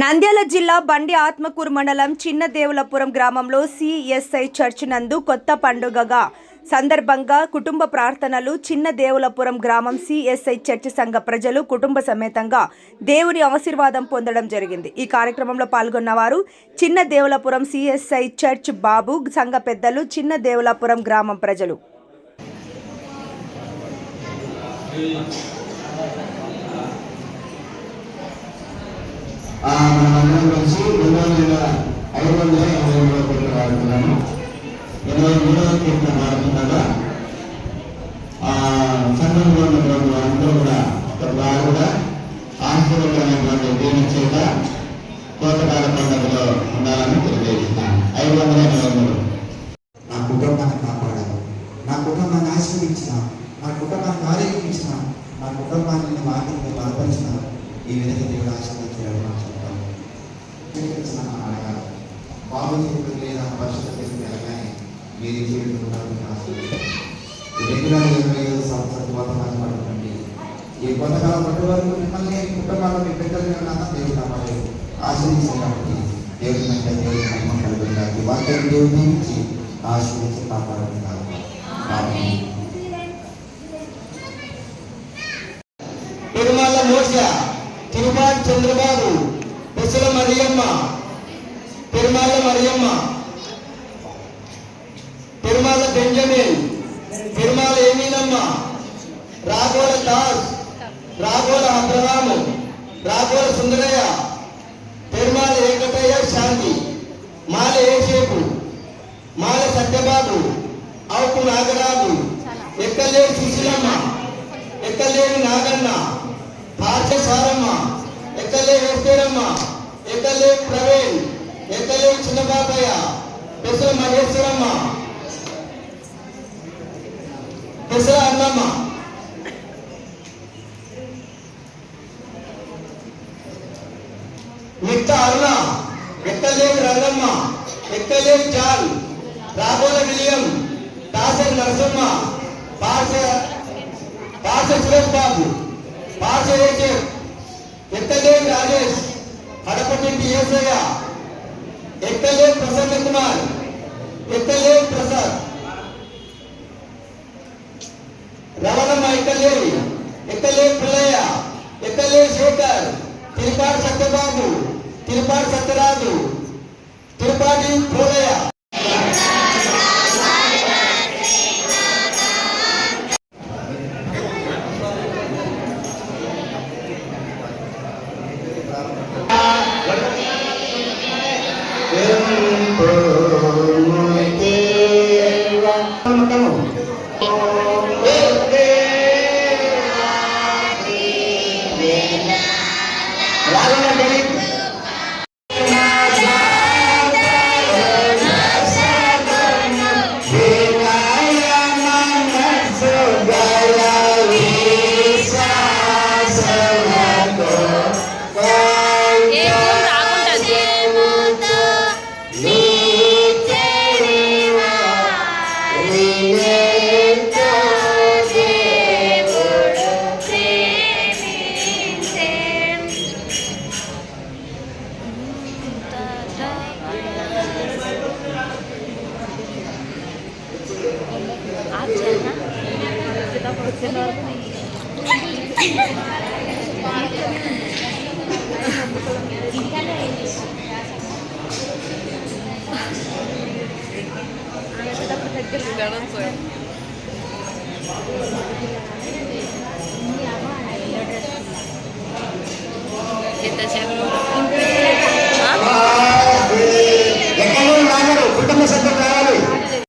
నంద్యాల జిల్లా బండి ఆత్మకూరు మండలం చిన్న దేవులపురం గ్రామంలో సిఎస్ఐ చర్చ్ నందు కొత్త పండుగగా సందర్భంగా కుటుంబ ప్రార్థనలు చిన్న దేవులపురం గ్రామం సిఎస్ఐ చర్చ్ సంఘ ప్రజలు కుటుంబ సమేతంగా దేవుని ఆశీర్వాదం పొందడం జరిగింది. ఈ కార్యక్రమంలో పాల్గొన్న వారు చిన్న దేవులపురం సిఎస్ఐ చర్చ్ బాబు సంఘ పెద్దలు చిన్న దేవులపురం గ్రామం ప్రజలు. మనందరం కలిసి రెండు వందల ఐదు వందల ఇరవై మూడో కోట్లు వాడుతున్నాను ఇరవై మూడవ కోట్లు వాడుతుండగా సంఘంలో ఉన్నటువంటి వారందరూ కూడా వారు కూడా ఆశీర్వదమైనటువంటి దీని చేత కోతకాల పండుగలో ఉండాలని తెలియజేస్తున్నాను. ఐదు వందల ఇరవై మూడు. నా కుటుంబాన్ని కాపాడాలి. నా కుటుంబాన్ని ఆశీర్వించిన నా కుటుంబాన్ని ఆరోగ్యించిన నా కుటుంబాన్ని వాటిని బలపరిచిన. ఈ విధంగా దేవుడు ఆశీర్వించాడు నా చెప్పాలి స్వీకరించిన అడగాలి బాబు లేదా పరిస్థితి వెళ్ళగానే మీరు జీవితం రెండు వేల ఇరవై ఐదు సంవత్సరం కోతకాలం పడుతుంది ఈ కోతకాలం పట్టు వరకు మిమ్మల్ని మీ మీ పెద్దలు దేవుడు కాపాడారు ఆశీర్వించారు కాబట్టి దేవుడి మధ్య దేవుడి మహిమ కలుగుతుంది వాక్యం దేవుడి నుంచి ఆశ్రయించి కాపాడుతున్నారు చంద్రబాబు పెసల మరియమ్మ పెరుమాల మరియమ్మ పెరుమాల బెంజమిన్ పెరుమాల ఏమీనమ్మ రాఘోల దాస్ రాఘోల అబ్రహాము రాఘోల సుందరయ్య పెరుమాల ఏకటయ్య శాంతి మాల ఏసేపు మాల సత్యబాబు అవుకు నాగరాజు ఎక్కలేని సుశీలమ్మ ఎక్కలేని నాగన్న పార్చ సారమ్మ ఎక్కలే ఎస్తేరమ్మ ఎక్కలే ప్రవీణ్ ఎక్కలే చిన్న బాబయ్య పెసల మహేశ్వరమ్మ. పెసర అన్నమ్మ. మిట్ట అరుణ ఎక్కలేని రంగమ్మ ఎక్కలేని జాన్ రాబోల విలియం దాసరి నరసమ్మ పార్శ పార్శ సురేష్ బాబు పార్శ ఏజెం ఎక్కలేని రాజేష్ హడపటి ఏసయ్య ఎక్కలేని ప్రసన్న కుమార్ ఎక్కలేని ప్రసాద్ రవణమ్మ ఎక్కలేని ఎక్కలేని పిల్లయ్య ఎక్కలేని Shekhar తిరుపాటి Satyababu తిరుపాటి Satyaraju తిరుపాటి Lalo na galit. Kita siap dulu.